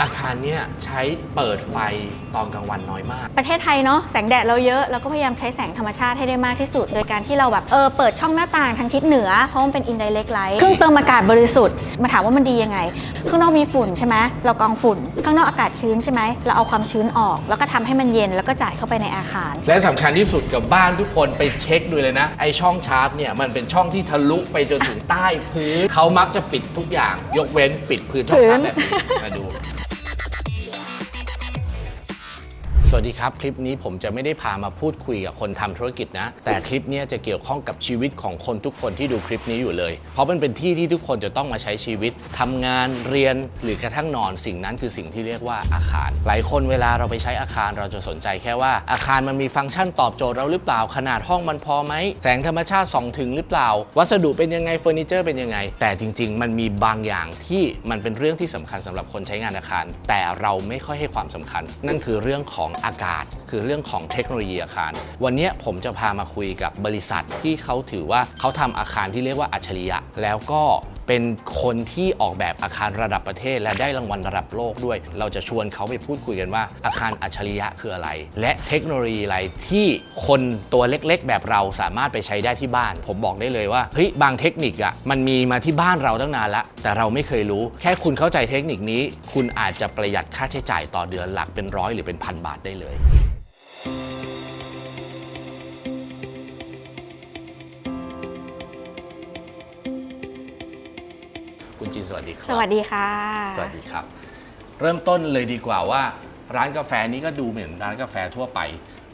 อาคารเนี่ยใช้เปิดไฟตอนกลางวันน้อยมาก ประเทศไทยเนาะแสงแดดเราเยอะเราก็พยายามใช้แสงธรรมชาติให้ได้มากที่สุด โดยการที่เราแบบเออเปิดช่องหน้าต่างทางทิศเหนือเพราะมันเป็น indirect light เครื่องเติมอากาศบริสุทธิ์มาถามว่ามันดียังไง ข้างนอกมีฝุ่นใช่ไหมเรากรองฝุ่น ข้างนอกอากาศชื้นใช่ไหมเราเอาความชื้นออก แล้วก็ทำให้มันเย็นแล้วก็จ่ายเข้าไปในอาคาร และสำคัญที่สุดกับบ้านทุกคนไปเช็คดูเลยนะไอช่องชาร์จเนี่ยมันเป็นช่องที่ทะลุไปจนถึงใต้พื้นเขามักจะปิดทุกอย่าง ยกเว้นปิดพื้นช่องชาร์จแบบนี้มาดู สวัสดีครับ คลิปนี้ผมจะไม่ได้พามาพูดคุยกับคนทำธุรกิจนะ แต่คลิปนี้จะเกี่ยวข้องกับชีวิตของคนทุกคนที่ดูคลิปนี้อยู่เลย เพราะมันเป็นที่ที่ทุกคนจะต้องมาใช้ชีวิตทำงานเรียนหรือกระทั่งนอนสิ่งนั้นคือสิ่งที่เรียกว่าอาคาร หลายคนเวลาเราไปใช้อาคารเราจะสนใจแค่ว่าอาคารมันมีฟังก์ชันตอบโจทย์เราหรือเปล่าขนาดห้องมันพอไหมแสงธรรมชาติส่องถึงหรือเปล่า วัสดุเป็นยังไงเฟอร์นิเจอร์เป็นยังไง แต่จริง ๆ มันมีบางอย่างที่มันเป็นเรื่องที่สำคัญสำหรับคนใช้งานอาคาร แต่เราไม่ค่อยให้ความสำคัญ นั่นคือเรื่องของอากาศ คือเรื่องของเทคโนโลยีอาคาร วันนี้ผมจะพามาคุยกับบริษัทที่เขาถือว่าเขาทำอาคารที่เรียกว่าอัจฉริยะ แล้วก็ เป็นคนที่ออกแบบอาคารระดับประเทศ และได้รางวัลระดับโลกด้วย เราจะชวนเขาไปพูดคุยกันว่า อาคารอัจฉริยะคืออะไร และเทคโนโลยีอะไรที่คนตัวเล็กๆ แบบเราสามารถไปใช้ได้ที่บ้าน ผมบอกได้เลยว่าเฮ้ยบางเทคนิคอะมันมีมาที่บ้านเราตั้งนานละแต่เราไม่เคยรู้ แค่คุณเข้าใจเทคนิคนี้ คุณอาจจะประหยัดค่าใช้จ่ายต่อเดือนหลักเป็นร้อยหรือเป็นพันบาทได้เลย สวัสดีครับ สวัสดีค่ะ สวัสดีครับ เริ่มต้นเลยดีกว่าว่า ร้านกาแฟนี้ก็ดูเหมือนร้านกาแฟทั่วไป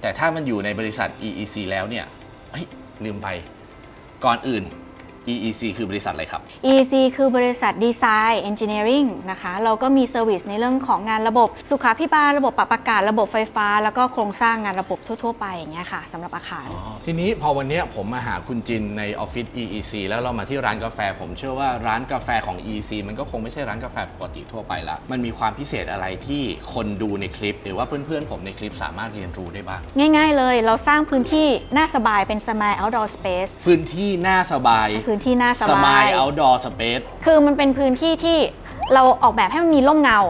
แต่ถ้ามันอยู่ในบริษัท EEC แล้วเนี่ยเฮ้ยลืมไป ก่อนอื่น EEC คือบริษัทอะไรครับ EC คือบริษัทดีไซน์เอนจิเนียริงนะคะ เราก็มีเซอร์วิสในเรื่องของงานระบบสุขาพิบาลระบบปรับอากาศระบบไฟฟ้า แล้วก็โครงสร้างงานระบบทั่ว ๆ ไปอย่างเงี้ยค่ะสำหรับอาคาร ทีนี้พอวันเนี้ยผมมาหาคุณจินในออฟฟิศ EEC แล้วเรามาที่ร้านกาแฟ ผมเชื่อว่าร้านกาแฟของ EEC มันก็คงไม่ใช่ร้านกาแฟปกติทั่วไปละมันมีความพิเศษอะไรที่คนดูในคลิป หรือว่าเพื่อนๆผมในคลิปสามารถเรียนรู้ได้บ้าง ง่าย ๆ เลย เราสร้างพื้นที่น่าสบายเป็น Smile Outdoor Space พื้นที่น่าสบาย พื้นที่น่าสสบามายย outdoor space คือมันเป็นพื้นที่ที่เราออกแบบให้มันมีร่มเงา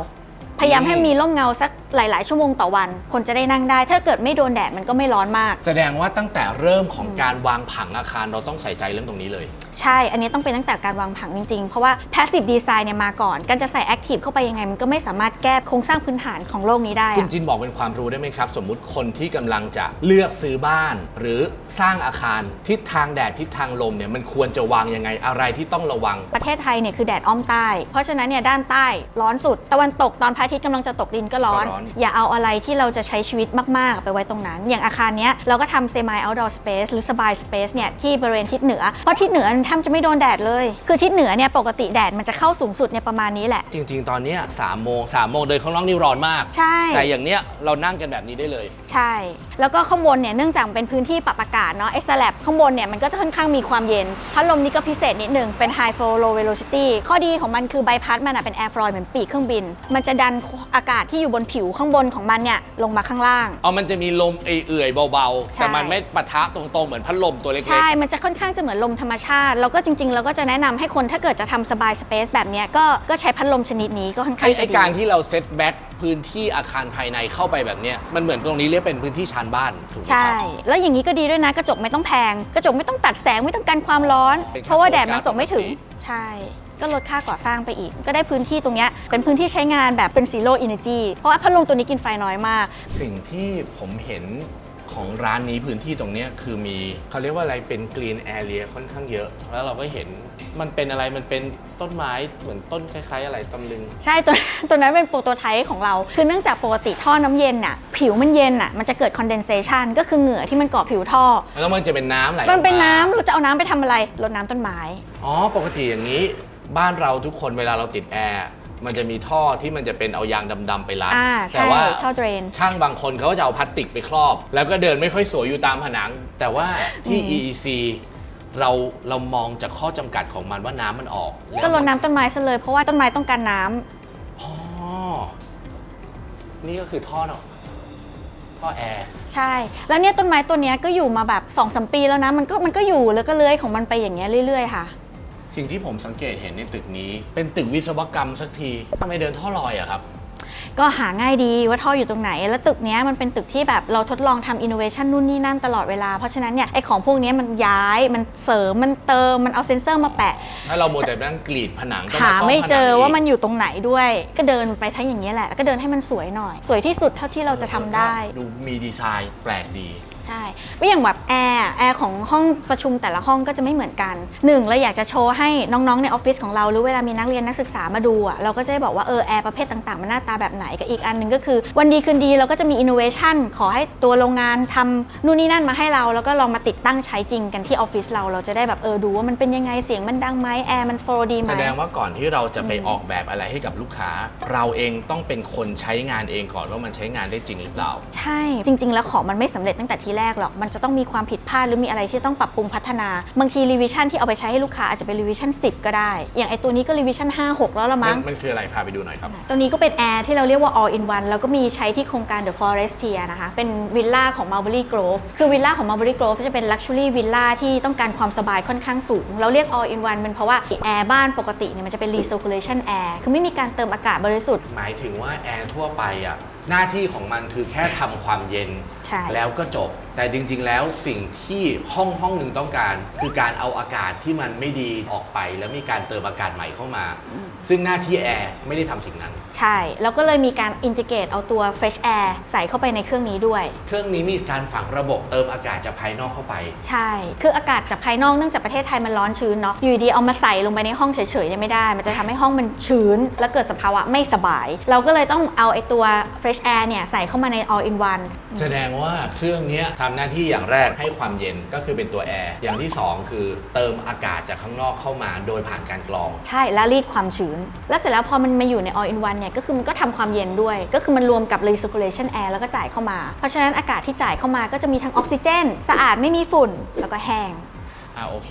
พยายามให้มีร่มเงาสักหลาย ๆ ชั่วโมงต่อวัน คนจะได้นั่งได้ ถ้าเกิดไม่โดนแดดมันก็ไม่ร้อนมาก แสดงว่าตั้งแต่เริ่มของการวางผังอาคารเราต้องใส่ใจเรื่องตรงนี้เลย ใช่ อันนี้ต้องเป็นตั้งแต่การวางผังจริงๆ เพราะว่า passive design เนี่ยมาก่อน การจะใส่ active เข้าไปยังไง มันก็ไม่สามารถแก้โครงสร้างพื้นฐานของโลกนี้ได้คุณอะจินบอกเป็นความรู้ได้ไหมครับ สมมุติคนที่กำลังจะเลือกซื้อบ้าน หรือสร้างอาคารทิศทางแดดทิศทางลมเนี่ยมันควรจะวางยังไงอะไรที่ต้องระวัง ประเทศไทยเนี่ยคือแดดอ้อมใต้ เพราะฉะนั้นเนี่ยด้านใต้ร้อนสุด ตะวันตกตอนพระอาทิตย์กำลังจะตกดินก็ร้อน ก็ร้อน อย่าเอาอะไรที่เราจะใช้ชีวิตมากๆ ไปไว้ตรงนั้น อย่างอาคารเนี้ยเราก็ทำ semi outdoor space หรือสบาย space เนี่ยที่บริเวณทิศเหนือ เพราะทิศเหนือแทบจะไม่โดนแดดเลย คือทิศเหนือเนี่ยปกติแดดมันจะเข้าสูงสุดเนี่ยประมาณนี้แหละ จริง ๆ ตอนเนี้ยสามโมงสามโมงเดินข้างนอกนี่ร้อนมาก ใช่ แต่อย่างเนี้ยเรานั่งกันแบบนี้ได้เลย ใช่ แล้วก็ข้างบนเนี่ยเนื่องจากเป็นพื้นที่ปรับอากาศเนาะไอ้สแลบข้างบนเนี่ยมันก็จะค่อนข้างมีความเย็น พัดลมนี่ก็พิเศษนิดนึงเป็น high flow low velocity ข้อดีของมันคือใบพัดมันอะเป็น air flow เหมือนปีกเครื่องบิน มันจะดันอากาศที่อยู่บนผิวข้างบนของมันเนี่ยลงมาข้างล่าง เอามันจะมีลมเอื่อยๆเบาๆใช่แต่มันไม่ปะทะตรงๆเหมือนพัดลมตัวเล็กใช่ มันจะค่อนข้างจะเหมือนลมธรรมชาติแล้วก็จริงๆ เราก็จะแนะนำให้คนถ้าเกิดจะทำสบายสเปซแบบเนี้ยก็ก็ใช้พัดลมชนิดนี้ก็ค่อนๆข้าไอ้งจะไอ้ดี การที่เราเซตแบ็กพื้นที่อาคารภายในเข้าไปแบบเนี้ยมันเหมือนตรงนี้เรียกเป็นพื้นที่ชานบ้านถูกไหมคใช่รับ แล้วอย่างนี้ก็ดีด้วยนะ กระจกไม่ต้องแพง กระจกไม่ต้องตัดแสงไม่ต้องการความร้อน เป็นแค่เพราะว่าแดดมันโฟกัสส่งไม่ถึงปกติใช่ ก็ลดค่าก่อสร้างไปอีก ก็ได้พื้นที่ตรงเนี้ยเป็นพื้นที่ใช้งานแบบเป็น zero energy เพราะว่าพัดลมตัวนี้กินไฟน้อยมาก สิ่งที่ผมเห็น ของร้านนี้พื้นที่ตรงเนี้ยคือมีเขาเรียกว่าอะไรเป็นกรีนแอเรียค่อนข้างเยอะ แล้วเราก็เห็นมันเป็นอะไรมันเป็นต้นไม้เหมือนต้นคล้าย ๆ อะไรตำลึง ใช่ตัวตัวนั้นเป็นโปรโตไทป์ของเรา คือเนื่องจากปกติท่อน้ำเย็นน่ะ ผิวมันเย็นน่ะ มันจะเกิด condensation ก็คือเหงื่อที่มันเกาะผิวท่อ แล้วมันจะเป็นน้ำไหลมันเป็นออกาน้ำเราจะเอาน้ำไปทำอะไรรดน้ำต้นไม้ อ๋อปกติอย่างนี้ บ้านเราทุกคนเวลาเราติดแอร์ มันจะมีท่อที่มันจะเป็นเอายางดำๆไปรัดอ่าแต่ใช่ว่าท่อเดรน ช่างบางคนเขาก็จะเอาพลาสติกไปครอบ แล้วก็เดินไม่ค่อยสวยอยู่ตามผนัง แต่ว่าที่อืม EEC เราเรามองจากข้อจำกัดของมันว่าน้ำมันออกแล้วก็รดน้ำต้นไม้ซะเลย เพราะว่าต้นไม้ต้องการน้ำอ๋อนี่ก็คือท่อเนาะท่อแอร์ ใช่ แล้วเนี่ยต้นไม้ตัวเนี้ยก็อยู่มาแบบ2อสปีแล้วนะมันก็มันก็อยู่แล้วก็เลื้อยของมันไปอย่างเงี้ยเรื่อยๆค่ะ สิ่งที่ผมสังเกตเห็นในตึกนี้ เป็นตึกวิศวกรรมสักทีทำไมเดินท่อลอยอะครับ ก็หาง่ายดีว่าท่ออยู่ตรงไหน แล้วตึกเนี้ยมันเป็นตึกที่แบบเราทดลองทำอินโนเวชันนู่นนี่นั่นตลอดเวลา เพราะฉะนั้นเนี่ยไอของพวกเนี้ยมันย้ายมันเสริมมันเติมมันเอาเซนเซอร์มาแปะ ถ้าเราโมวแต่นั่งกรีดผนังก็หาซ่อไม่เจอผนังกว่ามันอยู่ตรงไหนด้วย ก็เดินไปทั้งอย่างนี้ยแหละแล้วก็เดินให้มันสวยหน่อย สวยที่สุดเท่าที่เราจะทำได้ ดูมีดีไซน์แปลกดี ใช่ก็อย่างแบบแอร์แอร์ของห้องประชุมแต่ละห้องก็จะไม่เหมือนกันหนึ่งเราอยากจะโชว์ให้น้องๆในออฟฟิศของเราหรือเวลามีนักเรียนนักศึกษามาดูอะเราก็จะได้บอกว่าเออแอร์ประเภทต่างๆมันหน้าตาแบบไหนกับอีกอันหนึ่งก็คือ วันดีคืนดีเราก็จะมีอินโนเวชันขอให้ตัวโรงงานทำนู่นนี่นั่นมาให้เรา แล้วก็ลองมาติดตั้งใช้จริงกันที่ออฟฟิศเราเราจะได้แบบเออดูว่ามันเป็นยังไงเสียงมันดังไหมแอร์มันโฟล์ดีไหมแสดงว่าก่อนที่เราจะไปออกแบบอะไรให้กับลูกค้า เราเองต้องเป็นคนใช้งานเองก่อนว่ามันใช้งานได้จริงหรือเปล่า ใช่จริง ๆ แล้วของมันไม่สำเร็จตั้งแต่ทีแรกหรอก มันจะต้องมีความผิดพลาดหรือมีอะไรที่ต้องปรับปรุงพัฒนา บางทีรีวิชั่นที่เอาไปใช้ให้ลูกค้าอาจจะเป็นรีวิชั่น10 ก็ได้ อย่างไอตัวนี้ก็รีวิชั่น5 6 แล้วละมัมั้นงมันคืออะไรพาไปดูหน่อยครับ ตัวนี้ก็เป็นแอร์ที่เราเรียกว่า all in one แล้วก็มีใช้ที่โครงการ The Forestier นะคะ เป็นวิลล่าของ Mulberry Grove คือวิลล่าของ Mulberry Grove จะเป็น luxury วิลล่าที่ต้องการความสบายค่อนข้างสูง เราเรียก all in one เป็นเพราะว่าแอร์บ้านปกติเนี่ยมันจะเป็น recirculation air คือไม่มีการเติมอากาศบริสุทธิ์ หมายถึงว่าแอร์ทั่วไปอะหน้าที่ของมันคือแค่ทำความเย็นใช่แล้วก็จบ แต่จริง ๆ แล้วสิ่งที่ห้องห้องหนึ่งต้องการ คือการเอาอากาศที่มันไม่ดีออกไป แล้วมีการเติมอากาศใหม่เข้ามา ซึ่งหน้าที่แอร์ไม่ได้ทำสิ่งนั้น ใช่ แล้วก็เลยมีการอินทิเกรตเอาตัว fresh air ใส่เข้าไปในเครื่องนี้ด้วย เครื่องนี้มีการฝังระบบเติมอากาศจากภายนอกเข้าไป ใช่ คืออากาศจากภายนอกเนื่องจากประเทศไทยมันร้อนชื้นเนาะ อยู่ดีๆเอามาใส่ลงไปในห้องเฉยๆเนี่ยไม่ได้ มันจะทำให้ห้องมันชื้น แล้วเกิดสภาวะไม่สบาย เราก็เลยต้องเอาไอ้ตัว fresh air เนี่ยใส่เข้ามาใน all in one แสดงว่าเครื่องเนี้ยทำหน้าที่อย่างแรกให้ความเย็นก็คือเป็นตัวแอร์อย่างที่สองคือเติมอากาศจากข้างนอกเข้ามาโดยผ่านการกรอง ใช่แล้วรีดความชื้น แล้วเสร็จแล้วพอมันมาอยู่ใน all in one เนี่ยก็คือมันก็ทำความเย็นด้วย ก็คือมันรวมกับ recirculation air แล้วก็จ่ายเข้ามา เพราะฉะนั้นอากาศที่จ่ายเข้ามาก็จะมีทั้งออกซิเจน สะอาดไม่มีฝุ่นแล้วก็แห้งอ่าโอเค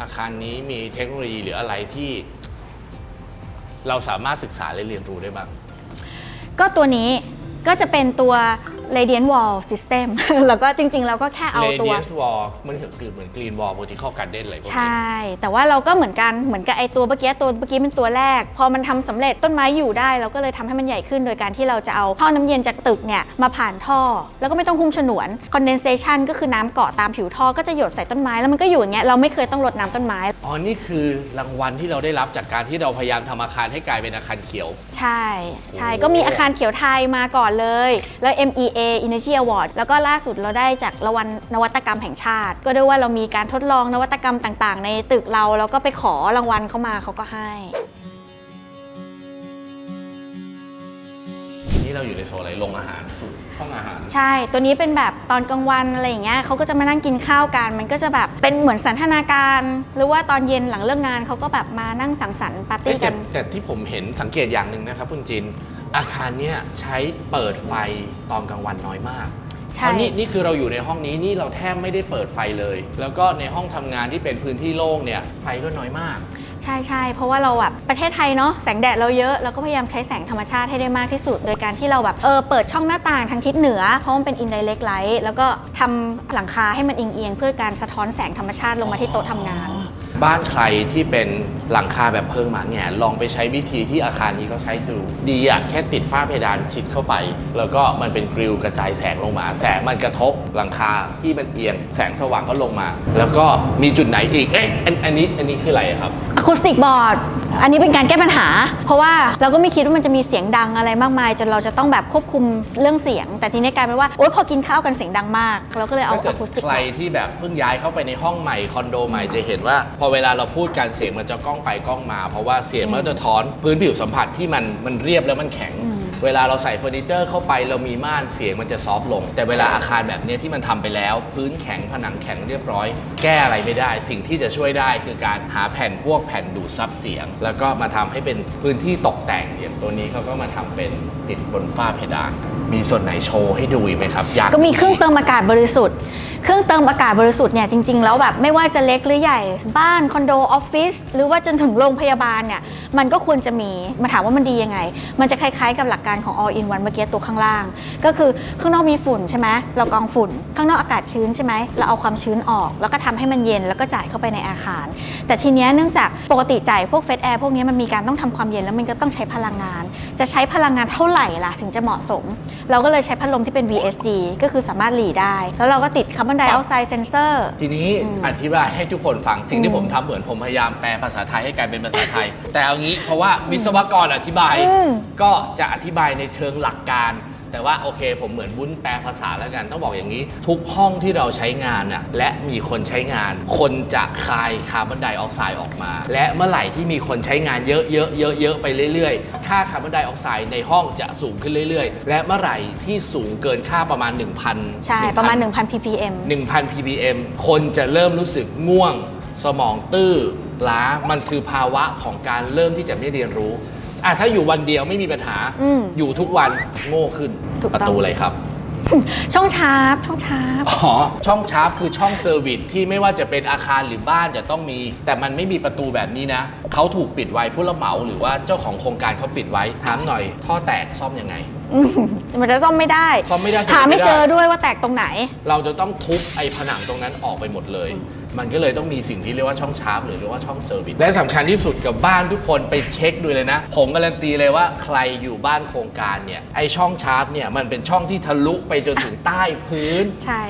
อาคารนี้มีเทคโนโลยีหรืออะไรที่ เราสามารถศึกษาและเรียนรู้ได้บ้าง ก็ตัวนี้ก็จะเป็นตัว radiant wall system แล้วก็จริงๆ เราก็แค่เอาตัว Radiance Wall มันคือเหมือน Green Wall Vertical Garden อะไรพวกใชนี้่แต่ว่าเราก็เหมือนกันเหมือนกับไอตัวเมื่อกี้ตัวเมื่อกี้เป็นตัวแรก พอมันทำสำเร็จต้นไม้อยู่ได้ เราก็เลยทำให้มันใหญ่ขึ้นโดยการที่เราจะเอาท่อน้ำเย็นจากตึกเนี่ยมาผ่านท่อ แล้วก็ไม่ต้องหุ้มฉนวน condensation ก็คือน้ำเกาะตามผิวท่อก็จะหยดใส่ต้นไม้แล้วมันก็อยู่อย่างเงี้ยเราไม่เคยต้องรดน้ำต้นไม้อ๋อนี่คือรางวัลที่เราได้รับจากการที่เราพยายามทำอาคารให้กลายเป็นอาคารเขียว ใช่ ใช่โอ้ก็มีอาคารเขียวไทยมาก่อนเลย แล้ว MEA Energy Award แล้วก็ล่าสุดเราได้จากรางวัลนวัตกรรมแห่งชาติ ก็ด้วยว่าเรามีการทดลองนวัตกรรมต่างๆ ในตึกเราแล้วก็ไปขอรางวัลเข้ามาเขาก็ให้นี่เราอยู่ในโซนอะไรโรงอาหารสุด ห้องอาหาร ใช่ ตัวนี้เป็นแบบตอนกลางวันอะไรอย่างเงี้ยเขาก็จะมานั่งกินข้าวกัน มันก็จะแบบเป็นเหมือนสันทนาการ หรือว่าตอนเย็นหลังเลิกงานเขาก็แบบมานั่งสังสรรค์ปาร์เอ้ตี้ยกัแต่นแต่ที่ผมเห็นสังเกตอย่างหนึ่งนะครับคุณจิน อาคารเนี้ยใช้เปิดไฟตอนกลางวันน้อยมากใช่เพราะนี่นี่คือเราอยู่ในห้องนี้นี่เราแทบไม่ได้เปิดไฟเลย แล้วก็ในห้องทำงานที่เป็นพื้นที่โล่งเนี่ยไฟก็น้อยมาก ใช่ใช่เพราะว่าเราแบบประเทศไทยเนาะแสงแดดเราเยอะเราก็พยายามใช้แสงธรรมชาติให้ได้มากที่สุด โดยการที่เราแบบเออเปิดช่องหน้าต่างทางทิศเหนือ เพราะมันเป็นอินไดเรกไลท์แล้วก็ทำหลังคาให้มันเอียงเพื่อการสะท้อนแสงธรรมชาติลงมาที่โต๊ะทำงาน บ้านใครที่เป็นหลังคาแบบเพิงหมาแหง่ลองไปใช้วิธีที่อาคารนี้เขาใช้ดู ดีอะแค่ติดฝ้าเพดานชิดเข้าไป แล้วก็มันเป็นกริลกระจายแสงลงมา แสงมันกระทบหลังคาที่มันเอียงแสงสว่างก็ลงมา แล้วก็มีจุดไหนอีกเอ๊ะอันอันนี้อันนี้คืออะไรครับ อะคูสติกบอร์ด อันนี้เป็นการแก้ปัญหา เพราะว่าเราก็ไม่คิดว่ามันจะมีเสียงดังอะไรมากมาย จนเราจะต้องแบบควบคุมเรื่องเสียง แต่ทีนี้กลายเป็นว่าโอ๊ยพอกินข้าวกันเสียงดังมาก เราก็เลยเอาถ้าเกิอะดคูสติกใครที่แบบเพิ่งย้ายเข้าไปในห้องใหม่คอนโดใหม่จะเห็นว่า พอเวลาเราพูดการเสียงมันจะกล้องไปกล้องมา เพราะว่าเสียงมันจะท้อนพื้นผิวสัมผัสที่มันมันเรียบแล้วมันแข็ง เวลาเราใส่เฟอร์นิเจอร์เข้าไปเรามีม่านเสียงมันจะซอฟต์ลง แต่เวลาอาคารแบบเนี้ยที่มันทำไปแล้ว พื้นแข็งผนังแข็งเรียบร้อย แก้อะไรไม่ได้ สิ่งที่จะช่วยได้คือการหาแผ่นพวกแผ่นดูดซับเสียง แล้วก็มาทำให้เป็นพื้นที่ตกแต่งอย่างตัวนี้เขาก็มาทำเป็นติดบนฝ้าเพดาน มีส่วนไหนโชว์ให้ดูอีกไหมครับอยากก็มีเครื่องเติมอากาศบริสุทธิ์ เครื่องเติมอากาศบริสุทธิ์เนี่ยจริง ๆ แล้วแบบไม่ว่าจะเล็กหรือใหญ่บ้านคอนโดออฟฟิศหรือว่าจนถึงโรงพยาบาลเนี่ยมันก็ควรจะมีมาถามว่ามันดียังไง มันจะคล้ายๆกับหลักการการของ all in one เมื่อกี้ตัวข้างล่าง ก็คือข้างนอกมีฝุ่นใช่ไหมเรากรองฝุ่น ข้างนอกอากาศชื้นใช่ไหมเราเอาความชื้นออก แล้วก็ทำให้มันเย็นแล้วก็จ่ายเข้าไปในอาคาร แต่ทีเนี้ยเนื่องจากปกติจ่ายพวกเฟสแอร์พวกเนี้ยมันมีการต้องทำความเย็นแล้วมันก็ต้องใช้พลังงาน จะใช้พลังงานเท่าไหร่ล่ะถึงจะเหมาะสม เราก็เลยใช้พัดลมที่เป็น VSD ก็คือสามารถหลีได้ แล้วเราก็ติดคาร์บอนไดออกไซด์เซนเซอร์ทีนี้อืมอธิบายให้ทุกคนฟังสิ่งอืที่มผมทำเหมือนผมพยายามแปลภาษาไทยให้กลายเป็นภาษาไทย แต่เอางี้เพราะว่าวิศวกรอธิบายอืมก็จะอธิบายในเชิงหลักการ แต่ว่าโอเค ผมเหมือนวุ้นแปลภาษาแล้วกัน ต้องบอกอย่างนี้ ทุกห้องที่เราใช้งานน่ะและมีคนใช้งาน คนจะคายคาร์บอนไดออกไซด์ออกมา และเมื่อไหร่ที่มีคนใช้งานเยอะๆเยอะๆไปเรื่อยๆ ค่าคาร์บอนไดออกไซด์ในห้องจะสูงขึ้นเรื่อยๆ และเมื่อไหร่ที่สูงเกินค่าประมาณ 1,000 ใช่ ประมาณ 1,000 ppm 1,000 ppm คนจะเริ่มรู้สึกง่วง สมองตื้อล้ามันคือภาวะของการเริ่มที่จะไม่เรียนรู้ อะถ้าอยู่วันเดียวไม่มีปัญหาอืมอยู่ทุกวันโง่ขึ้นถูกประต้องตูอะไรครับ ช่องชาร์ปช่องชาร์ป อ๋อ ช่องชาร์ปคือช่องเซอร์วิสที่ไม่ว่าจะเป็นอาคารหรือบ้านจะต้องมี แต่มันไม่มีประตูแบบนี้นะ เขาถูกปิดไว้ผู้รับเหมาหรือว่าเจ้าของโครงการเขาปิดไว้ ถามหน่อย ท่อแตกซ่อมยังไง อืมมันจะซ่อมไม่ได้ซ่อมไม่ได้หาไม่ซ่อมไม่ได้เจอด้วยว่าแตกตรงไหน เราจะต้องทุบไอ้ผนังตรงนั้นออกไปหมดเลย มันก็เลยต้องมีสิ่งที่เรียกว่าช่องชาร์ปหรือเรียกว่าช่องเซอร์วิสและสำคัญที่สุดกับบ้านทุกคนไปเช็คดูเลยนะ ผมการันตีเลยว่าใครอยู่บ้านโครงการเนี่ยไอ้ช่องชาร์ปเนี่ยมันเป็นช่องที่ทะลุไปจนถึงใต้พื้น ใช่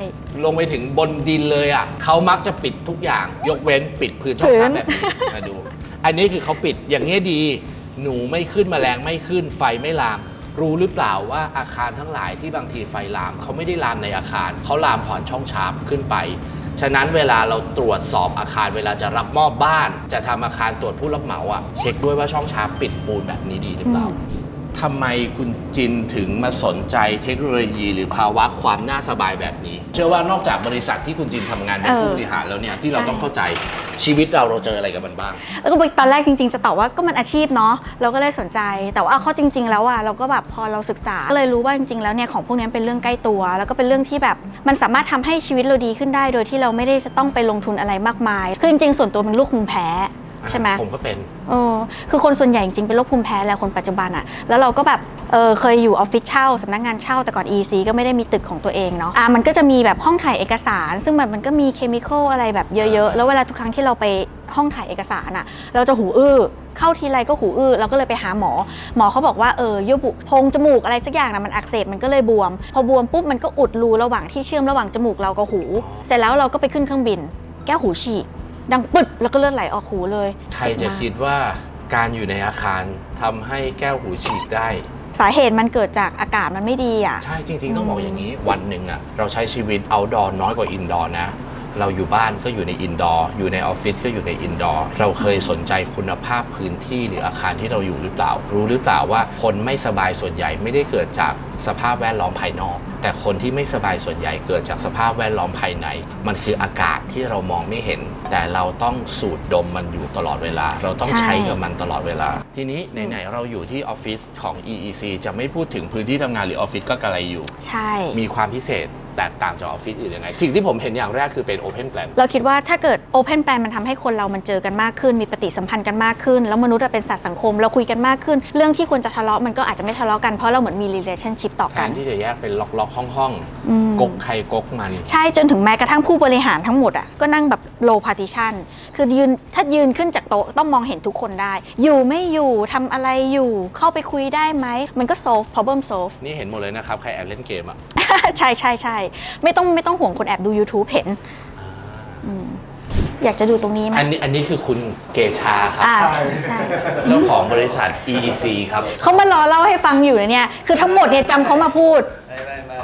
ลงไปถึงบนดินเลยอะเขามักจะปิดทุกอย่าง ยกเว้นปิดพื้นช่องชาร์ปแบบนี้มาดู อันนี้คือเขาปิดอย่างนี้ยดี หนูไม่ขึ้นแมลงไม่ขึ้น ไฟไม่ลามรู้หรือเปล่าว่าอาคารทั้งหลายที่บางทีไฟลามเขาไม่ได้ลามในอาคาร เขาลามผ่านช่องชาร์ปขึ้นไป ฉะนั้นเวลาเราตรวจสอบอาคารเวลาจะรับมอบบ้าน จะทำอาคารตรวจผู้รับเหมาอะเช็คด้วยว่าช่องชาร์ปปิดปูนแบบนี้ดีหรือเปล่า ทำไมคุณจินถึงมาสนใจเทคโนโลยี หรือภาวะความน่าสบายแบบนี้ เชื่อว่านอกจากบริษัทที่คุณจินทำงานเป็นเออผู้บริหารแล้วเนี่ยที่เราใช่ต้องเข้าใจชีวิตเราเราเจออะไรกับมันบ้าง แล้วก็ตอนแรกจริง ๆ จะตอบว่าก็มันอาชีพเนาะเราก็เลยสนใจ แต่ว่าเอาเข้อจริง ๆ แล้วอะเราก็แบบพอเราศึกษาก็เลยรู้ว่าจริง ๆ แล้วเนี่ยของพวกนี้เป็นเรื่องใกล้ตัว แล้วก็เป็นเรื่องที่แบบมันสามารถทำให้ชีวิตเราดีขึ้นได้ โดยที่เราไม่ได้จะต้องไปลงทุนอะไรมากมายคือจริงๆส่วนตัวเป็นลูกภูมิแพ้ ใช่ไหมผมก็เป็นเออคือคนส่วนใหญ่จริงๆเป็นโรคภูมิแพ้แหละคนปัจจุบันอะแล้วเราก็แบบเออเคยอยู่ออฟฟิศเช่าสำนักงานเช่าแต่ก่อน EC ก็ไม่ได้มีตึกของตัวเองเนาะอะมันก็จะมีแบบห้องถ่ายเอกสาร ซึ่งแบบมันก็มีเคมีคอลอะไรแบบเยอะๆ แล้วเวลาทุกครั้งที่เราไปห้องถ่ายเอกสารอะเราจะหูอื้อเข้าทีไรก็หูอื้อเราก็เลยไปหาหมอ หมอเขาบอกว่าเออเยื่อบุโพรงจมูกอะไรสักอย่างนะมันอักเสบมันก็เลยบวม พอบวมปุ๊บมันก็อุดรูระหว่างที่เชื่อมระหว่างจมูกเรากับหู เสร็จแล้วเราก็ไปขึ้นเครื่องบิน แก้วหูฉีก ดังปึ๊ดแล้วก็เลือดไหลออกหูเลยใครจะคิดว่าการอยู่ในอาคารทำให้แก้วหูฉีกได้ สาเหตุมันเกิดจากอากาศมันไม่ดีอะ ใช่จริง ๆ ต้องบอกอย่างนี้ วันหนึ่งอะเราใช้ชีวิต outdoor น้อยกว่า indoor นะ เราอยู่บ้านก็อยู่ใน indoor อยู่ในออฟฟิศก็อยู่ใน indoor เราเคยสนใจคุณภาพพื้นที่หรืออาคารที่เราอยู่หรือเปล่า รู้หรือเปล่าว่าคนไม่สบายส่วนใหญ่ไม่ได้เกิดจากสภาพแวดล้อมภายนอก แต่คนที่ไม่สบายส่วนใหญ่เกิดจากสภาพแวดล้อมภายใน มันคืออากาศที่เรามองไม่เห็น แต่เราต้องสูดดมมันอยู่ตลอดเวลา เราต้องใช่ใช้กับมันตลอดเวลา ทีนี้ไหนๆเราอยู่ที่ออฟฟิศของ EEC จะไม่พูดถึงพื้นที่ทำงานหรือออฟฟิศก็กระไรอยู่ ใช่ มีความพิเศษ แตกต่างจากออฟฟิศอื่นยังไงสิ่งที่ผมเห็นอย่างแรกคือเป็น Open Plan เราคิดว่าถ้าเกิด Open Plan มันทำให้คนเรามันเจอกันมากขึ้น มีปฏิสัมพันธ์กันมากขึ้น แล้วมนุษย์อะเป็นสัตว์สังคม เราคุยกันมากขึ้น เรื่องที่ควรจะทะเลาะมันก็อาจจะไม่ทะเลาะกันเพราะเราเหมือนมี relationship ต่อแทกันนที่จะแยกเป็นล็อกๆห้องอืมๆกกใครกกมัน ใช่จนถึงแม้กระทั่งผู้บริหารทั้งหมดอะก็นั่งแบบ low partition คือยืนถ้ายืนขึ้นจากโต๊ะต้องมองเห็นทุกคนได้ อยู่ไม่อยู่ทำอะไรอยู่ เข้าไปคุยได้ไหมมันก็ solve problem solve นี่เห็นหมดเลยนะครับใครแอบเล่นเกมอะใช่ใช่ใช่ไม่ต้องไม่ต้องห่วงคนแอบดู YouTube เห็นอืมอยากจะดูตรงนี้ไหมอันนี้อันนี้คือคุณเกชาครับ อ่าใช่ เจ้าของบริษัท EEC ครับเขามารอเล่าให้ฟังอยู่นะเนี่ย คือทั้งหมดเนี่ยจำเขามาพูด ไม่ไม่ไม่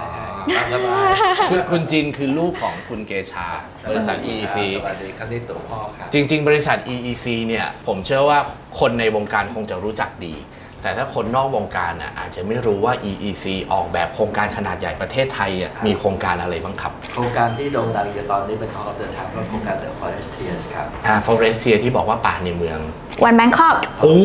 คุณคุณจินคือลูกของคุณเกชา บริษัท EEC สวัสดีครับนี่ตัวพ่อครับ จริง ๆ บริษัท EEC เนี่ย ผมเชื่อว่าคนในวงการคงจะรู้จักดี แต่ถ้าคนนอกวงการน่ะอาจจะไม่รู้ว่า EEC ออกแบบโครงการขนาดใหญ่ประเทศไทยอะมีโครงการอะไรบ้างครับ โครงการที่โด่งดังอยู่ตอนนี้เป็นของเราเดินทางก็โครงการ The Forestiers ครับอ่า Forestier ที่บอกว่าป่าในเมือง วันแบงคอกโอ้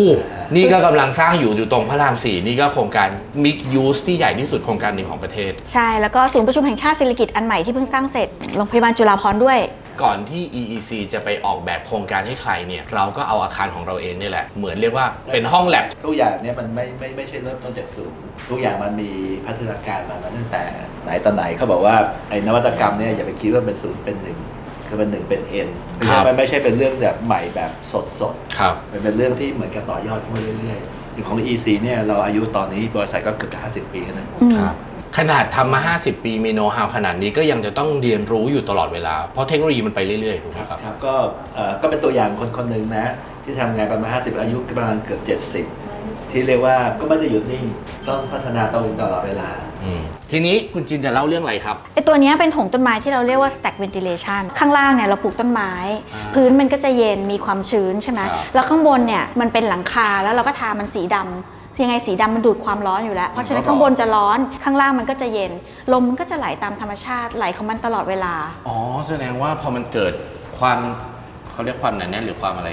นี่ก็กำลังสร้างอยู่อยู่ตรงพระรามสี่นี่ก็โครงการ Mix Use ที่ใหญ่ที่สุดโครงการหนึ่งของประเทศ ใช่แล้วก็ศูนย์ประชุมแห่งชาติศิริกิติ์อันใหม่ที่เพิ่งสร้างเสร็จโรงพยาบาลจุฬาภรณ์ด้วย ก่อนที่ EEC จะไปออกแบบโครงการให้ใครเนี่ย เราก็เอาอาคารของเราเองนี่แหละ เหมือนเรียกว่าเป็นห้องแลบ ทุกอย่างเนี่ยมันไม่ไม่ไม่ใช่เริ่มต้นจากศูนย์ทุกอย่างมันมีพัฒนาการมามาตั้งแต่ไหนตอนไหนเขาบอกว่าไอ้นวัตกรรมเนี่ยอย่าไปคิดว่าเป็นศูนย์เป็นหนึ่งคือเป็นหนึ่งเป็นเอ็นครับ มันไม่ใช่เป็นเรื่องแบบใหม่แบบสดสดๆครับมันเป็นเรื่องที่เหมือนกับต่อยอดขึ้นมาเรื่อยๆอย่างของ EC เนี่ยเราอายุตอนนี้บริษัทก็เกือบจะ50 ปีแล้วนะ อืม ครับ ขนาดทำมา 50 ปีมีโน้ตฮาวขนาดนี้ก็ยังจะต้องเรียนรู้อยู่ตลอดเวลา เพราะเทคโนโลยีมันไปเรื่อยๆถูกไหมครับ ครับก็เอ่อก็เป็นตัวอย่างคนคนหนึ่งนะ ที่ทำงานประมาณ 50 อายุประมาณเกือบ 70 ที่เรียกว่าก็ไม่ได้หยุดนิ่ง ต้องพัฒนาตัวเองตลอดเวลา อืมทีนี้คุณจินจะเล่าเรื่องอะไรครับ ไอตัวเนี้ยเป็นถงต้นไม้ที่เราเรียกว่า stack ventilation ข้างล่างเนี่ยเราปลูกต้นไม้ อ่าพื้นมันก็จะเย็นมีความชื้นใช่ไหมครับ แล้วข้างบนเนี่ยมันเป็นหลังคาแล้วเราก็ทามันสีดำ ยังไงสีดำมันดูดความร้อนอยู่แล้ว เพราะฉะนั้นข้างบนจะร้อนข้างล่างมันก็จะเย็น ลมมันก็จะไหลตามธรรมชาติไหลของมันตลอดเวลา อ๋อ แสดงว่าพอมันเกิดความเขาเรียกความหนาแน่นหรือความอะไร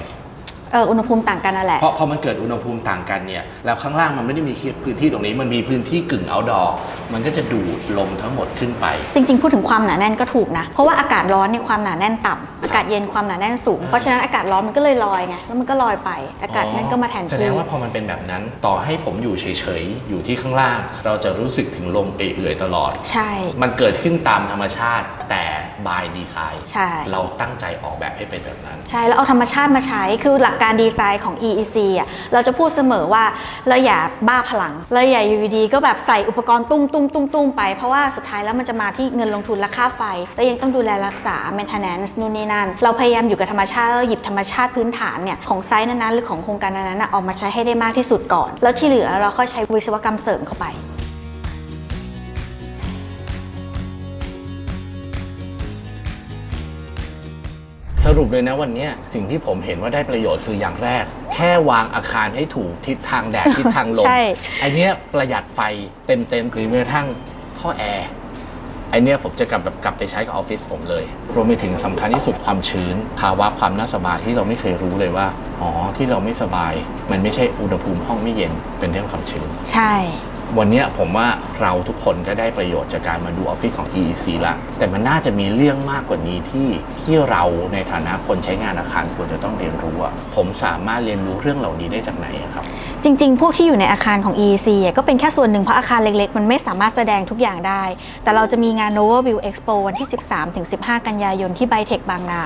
เอออุณหภูมิต่างกันนั่นแหละ เพราะพอมันเกิดอุณหภูมิต่างกันเนี่ย แล้วข้างล่างมันไม่ได้มีพื้นที่ตรงนี้ มันมีพื้นที่กึ่ง outdoor มันก็จะดูดลมทั้งหมดขึ้นไป จริง ๆ พูดถึงความหนาแน่นก็ถูกนะ เพราะว่าอากาศร้อนเนี่ยความหนาแน่นต่ำอากาศเย็นความหนาแน่นสูง เพราะฉะนั้นอากาศร้อนมันก็เลยลอยไง แล้วมันก็ลอยไป อากาศแน่นก็มาแทนแสที่ดงว่าพอมันเป็นแบบนั้น ต่อให้ผมอยู่เฉยๆ อยู่ที่ข้างล่าง เราจะรู้สึกถึงลมเอื่อยๆตลอด ใช่ มันเกิดขึ้นตามธรรมชาติ แต่ by design ใช่ เราตั้งใจออกแบบให้เป็นแบบนั้น ใช่ แล้วเอาธรรมชาติมาใช้คือหลักการดีไซน์ของ EEC อะเราจะพูดเสมอว่าเราอย่าบ้าพลังเราอย่าอยู่ดีๆก็แบบใส่อุปกรณ์ตุ้มตุ้มตุ้มตุ้มไป เพราะว่าสุดท้ายแล้วมันจะมาที่เงินลงทุนและค่าไฟแล้วยังต้องดูแลรักษา maintenance นู่นนี่นั่น เราพยายามอยู่กับธรรมชาติแล้วหยิบธรรมชาติพื้นฐานเนี่ยของไซต์นั้นๆหรือของโครงการนั้นๆน่ะออกมาใช้ให้ได้มากที่สุดก่อน แล้วที่เหลือเราค่อยใช้วิศวกรรมเสริมเข้าไป สรุปเลยนะวันเนี้ยสิ่งที่ผมเห็นว่าได้ประโยชน์คืออย่างแรก แค่วางอาคารให้ถูกทิศทางแดดทิศทางลมใช่ไอเนี้ยประหยัดไฟเต็มเต็มๆหรือแม้กระทั่งท่อแอร์ไอเนี้ยผมจะกลับแบบกลับไปใช้กับออฟฟิศผมเลย รวมไปถึงสำคัญที่สุดความชื้น ภาวะความน่าสบายที่เราไม่เคยรู้เลยว่าอ๋อที่เราไม่สบาย มันไม่ใช่อุณหภูมิห้องไม่เย็นเป็นเรื่องความชื้น ใช่ วันนี้ผมว่าเราทุกคนก็ได้ประโยชน์จากการมาดูออฟฟิศของ EEC ละแต่มันน่าจะมีเรื่องมากกว่านี้ที่ที่เราในฐานะคนใช้งานอาคารควรจะต้องเรียนรู้อะผมสามารถเรียนรู้เรื่องเหล่านี้ได้จากไหนครับ จริง ๆ พวกที่อยู่ในอาคารของ EEC ก็เป็นแค่ส่วนหนึ่งเพราะอาคารเล็ก ๆ มันไม่สามารถแสดงทุกอย่างได้ แต่เราจะมีงาน Nova View Expo วันที่ 13-15 กันยายนที่ไบเทคบางนา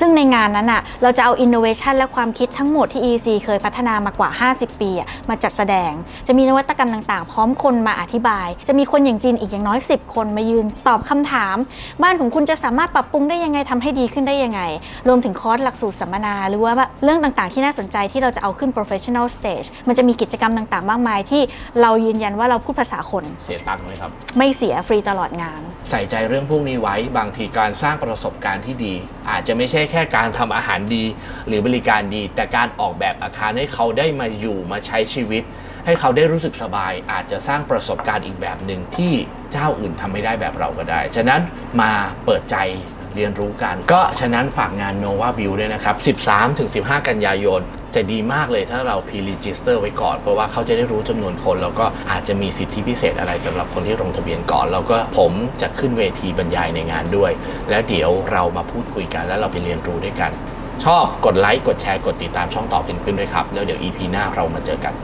ซึ่งในงานนั้นอะเราจะเอา innovation และความคิดทั้งหมดที่ EEC เคยพัฒนามากว่า 50 ปีมาจัดแสดง จะมีนวัตกรรมต่างๆพร้อมคนมาอธิบาย จะมีคนอย่างจีนอีกอย่างน้อย 10 คนมายืนตอบคำถาม บ้านของคุณจะสามารถปรับปรุงได้ยังไงทำให้ดีขึ้นได้ยังไง รวมถึงคอร์สหลักสูตรสัมมนา หรือว่าเรื่องต่างๆ ที่น่าสนใจที่เราจะเอาขึ้น professional stage มันจะมีกิจกรรมต่างๆ มากมายที่เรายืนยันว่าเราพูดภาษาคนเสียตังค์ไหมครับไม่เสียฟรีตลอดงาน ใส่ใจเรื่องพวกนี้ไว้บางทีการสร้างประสบการณ์ที่ดี อาจจะไม่ใช่แค่การทำอาหารดี หรือบริการดี แต่การออกแบบอาคารให้เขาได้มาอยู่มาใช้ชีวิต ให้เขาได้รู้สึกสบาย อาจจะสร้างประสบการณ์อีกแบบหนึ่งที่เจ้าอื่นทำไม่ได้แบบเราก็ได้ ฉะนั้นมาเปิดใจเรียนรู้กัน ก็ฉะนั้นฝากงาน Nova View ด้วยนะครับ 13-15 กันยายน จะดีมากเลยถ้าเรา pre-register ไว้ก่อน เพราะว่าเขาจะได้รู้จำนวนคน แล้วก็อาจจะมีสิทธิพิเศษอะไรสำหรับคนที่ลงทะเบียนก่อน แล้วก็ผมจะขึ้นเวทีบรรยายในงานด้วย แล้วเดี๋ยวเรามาพูดคุยกัน แล้วเราไปเรียนรู้ด้วยกัน ชอบกดไลค์กดแชร์กดติดตามช่องต่อเพนกวินด้วยครับแล้วเดี๋ยว EP หน้าเรามาเจอกัน